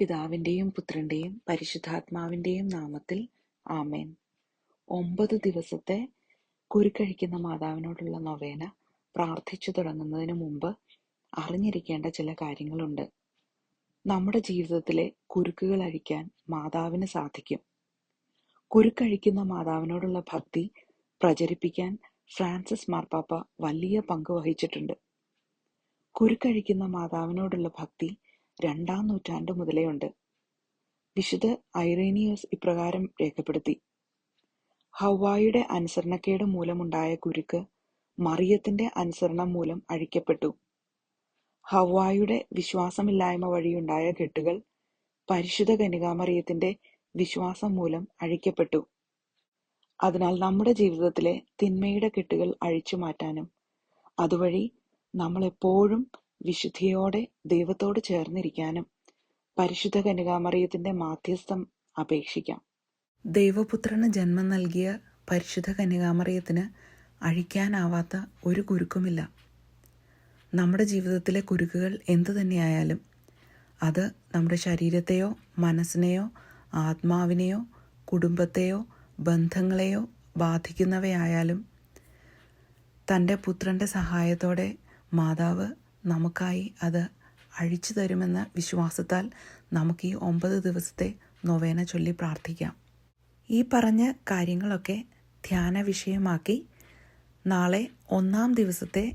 പിതാവിന്റെയും പുത്രന്റെയും പരിശുദ്ധാത്മാവിന്റെയും നാമത്തിൽ ആമേൻ. ഒമ്പത് ദിവസത്തെ കുരുക്കഴിക്കുന്ന മാതാവിനോടുള്ള നൊവേന പ്രാർത്ഥിച്ചു തുടങ്ങുന്നതിന് മുമ്പ് അറിഞ്ഞിരിക്കേണ്ട ചില കാര്യങ്ങളുണ്ട്. നമ്മുടെ ജീവിതത്തിലെ കുരുക്കുകൾ അഴിക്കാൻ മാതാവിന് സാധിക്കും. കുരുക്കഴിക്കുന്ന മാതാവിനോടുള്ള ഭക്തി പ്രചരിപ്പിക്കാൻ ഫ്രാൻസിസ് മാർപ്പാപ്പ വലിയ പങ്ക് വഹിച്ചിട്ടുണ്ട്. കുരുക്കഴിക്കുന്ന മാതാവിനോടുള്ള ഭക്തി രണ്ടാം നൂറ്റാണ്ട് മുതലേ ഉണ്ട്. വിശുദ്ധ ഐറേനിയോസ് ഇപ്രകാരം രേഖപ്പെടുത്തി. ഹവായുടെ അനുസരണക്കേട് മൂലമുണ്ടായ കുരുക്ക് മറിയത്തിന്റെ അനുസരണം മൂലം അഴിക്കപ്പെട്ടു. ഹവായുടെ വിശ്വാസമില്ലായ്മ വഴിയുണ്ടായ കെട്ടുകൾ പരിശുദ്ധ കനികാമറിയത്തിന്റെ വിശ്വാസം മൂലം അഴിക്കപ്പെട്ടു. അതിനാൽ നമ്മുടെ ജീവിതത്തിലെ തിന്മയുടെ കെട്ടുകൾ അഴിച്ചു മാറ്റാനും അതുവഴി നമ്മൾ എപ്പോഴും വിശുദ്ധിയോടെ ദൈവത്തോട് ചേർന്നിരിക്കാനും പരിശുദ്ധ കന്യകാമറിയത്തിന്റെ മാധ്യസ്ഥം അപേക്ഷിക്കാം. ദൈവപുത്രന് ജന്മം നൽകിയ പരിശുദ്ധ കന്യകാമറിയത്തിന് അഴിക്കാനാവാത്ത ഒരു കുരുക്കുമില്ല. നമ്മുടെ ജീവിതത്തിലെ കുരുക്കുകൾ എന്തു തന്നെയായാലും അത് നമ്മുടെ ശരീരത്തെയോ മനസ്സിനെയോ ആത്മാവിനെയോ കുടുംബത്തെയോ ബന്ധങ്ങളെയോ ബാധിക്കുന്നവയായാലും തന്റെ പുത്രന്റെ സഹായത്തോടെ മാതാവ് നമുക്കായി അത് അഴിച്ചു തരുമെന്ന വിശ്വാസത്താൽ നമുക്ക് ഈ ഒമ്പത് ദിവസത്തെ നൊവേന ചൊല്ലി പ്രാർത്ഥിക്കാം. ഈ പറഞ്ഞ കാര്യങ്ങളൊക്കെ ധ്യാന വിഷയമാക്കി നാളെ ഒന്നാം ദിവസത്തെ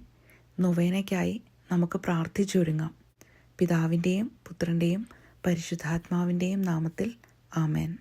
നൊവേനയ്ക്കായി നമുക്ക് പ്രാർത്ഥിച്ചൊരുങ്ങാം. പിതാവിന്റെയും പുത്രന്റെയും പരിശുദ്ധാത്മാവിന്റെയും നാമത്തിൽ ആമേൻ.